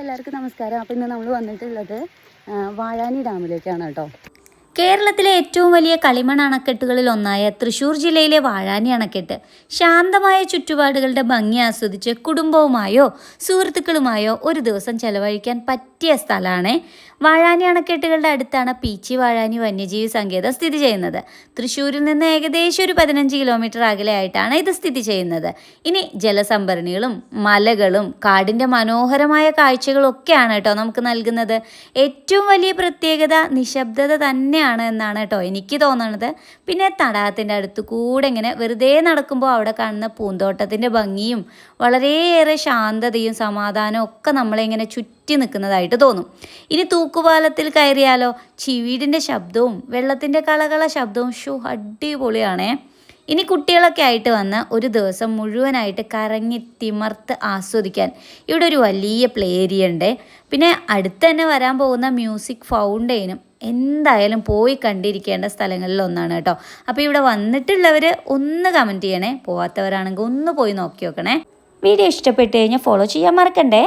എല്ലാവർക്കും നമസ്കാരം. അപ്പോൾ ഇന്ന് നമ്മൾ വന്നിട്ടുള്ളത് വാഴാനി ഡാമിലേക്കാണ് കേട്ടോ. കേരളത്തിലെ ഏറ്റവും വലിയ കളിമൺ അണക്കെട്ടുകളിൽ ഒന്നായ തൃശൂർ ജില്ലയിലെ വാഴാനി അണക്കെട്ട് ശാന്തമായ ചുറ്റുപാടുകളുടെ ഭംഗി ആസ്വദിച്ച് കുടുംബവുമായോ സുഹൃത്തുക്കളുമായോ ഒരു ദിവസം ചെലവഴിക്കാൻ പറ്റിയ സ്ഥലമാണ് വാഴാനി അണക്കെട്ടുകളുടെ അടുത്താണ് പീച്ചി വാഴാനി വന്യജീവി സങ്കേതം സ്ഥിതി ചെയ്യുന്നത്. തൃശ്ശൂരിൽ നിന്ന് ഏകദേശം ഒരു പതിനഞ്ച് കിലോമീറ്റർ അകലെയായിട്ടാണ് ഇത് സ്ഥിതി ചെയ്യുന്നത്. ഇനി ജലസംഭരണികളും മലകളും കാടിന്റെ മനോഹരമായ കാഴ്ചകളും ഒക്കെയാണ് കേട്ടോ നമുക്ക് നൽകുന്നത്. ഏറ്റവും വലിയ പ്രത്യേകത നിശബ്ദത തന്നെയാണ് എന്നാണ് കേട്ടോ എനിക്ക് തോന്നുന്നത് പിന്നെ തടാകത്തിന്റെ അടുത്ത് കൂടെ ഇങ്ങനെ വെറുതെ നടക്കുമ്പോൾ അവിടെ കാണുന്ന പൂന്തോട്ടത്തിന്റെ ഭംഗിയും വളരെയേറെ ശാന്തതയും സമാധാനവും ഒക്കെ നമ്മളെ ഇങ്ങനെ ചുറ്റി നിൽക്കുന്നതായിട്ട് തോന്നും. ഇനി തൂക്കുപാലത്തിൽ കയറിയാലോ? ചിവീടിന്റെ ശബ്ദവും വെള്ളത്തിന്റെ കളകള ശബ്ദവും ഷു അടിപൊളിയാണേ. ഇനി കുട്ടികളൊക്കെ ആയിട്ട് വന്ന് ഒരു ദിവസം മുഴുവനായിട്ട് കറങ്ങി തിമർത്ത് ആസ്വദിക്കാൻ. ഇവിടെ ഒരു വലിയ പ്ലേ ഏരിയ ഉണ്ട് പിന്നെ അടുത്ത് തന്നെ വരാൻ പോകുന്ന മ്യൂസിക് ഫൗണ്ടെയിനും എന്തായാലും പോയി കണ്ടിരിക്കേണ്ട സ്ഥലങ്ങളിൽ ഒന്നാണ് കേട്ടോ. അപ്പോൾ ഇവിടെ വന്നിട്ടുള്ളവർ ഒന്ന് കമന്റ് ചെയ്യണേ. പോവാത്തവരാണെങ്കിൽ ഒന്ന് പോയി നോക്കി നോക്കണേ. വീഡിയോ ഇഷ്ടപ്പെട്ട് കഴിഞ്ഞാൽ ഫോളോ ചെയ്യാൻ മറക്കണ്ടേ?